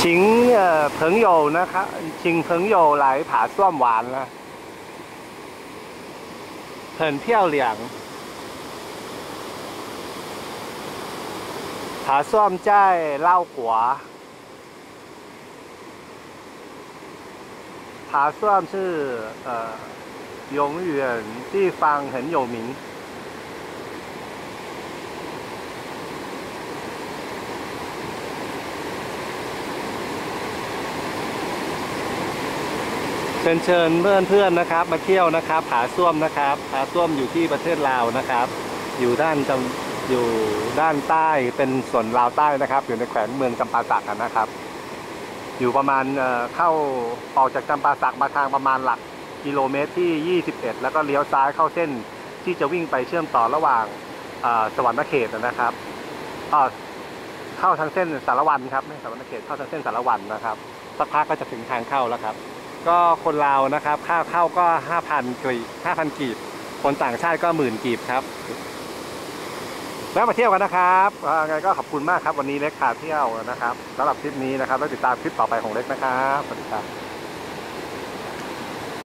请呃朋友呢，看请朋友来爬蒜玩了，很漂亮。爬蒜在捞国，爬蒜是呃永远地方很有名。 ชิญเชิญเพื่อนเพื่อนนะครับ มาเที่ยวนะครับ ผาส้วมนะครับ ผาส้วมอยู่ที่ประเทศลาวนะครับ อยู่ด้านจำอยู่ด้านใต้เป็นส่วนลาวใต้นะครับ อยู่ในแขวงเมืองจำปาสักนะครับ อยู่ประมาณเข้าออกจากจำปาสักมาทางประมาณหลักกิโลเมตรที่ 21 แล้วก็เลี้ยวซ้ายเข้าเส้นที่จะวิ่งไปเชื่อมต่อระหว่างอ่อสวรรณเขตนะครับเข้าทางเส้นสารวันครับไม่สวรรณเขตเข้าทางเส้นสารวันนะครับสักพักก็จะถึงทางเข้าแล้วครับ ก็คนลาวนะครับ ค่าเข้าก็ 5,000กีบ5,000กีบ คนต่างชาติก็หมื่นกีบครับแล้วมาเที่ยวกันนะครับยังไงก็ขอบคุณมากครับ วันนี้เล็กพาเที่ยวนะครับสำหรับคลิปนี้นะครับ แล้วติดตามคลิปต่อไปของเล็กนะครับ สวัสดีครับ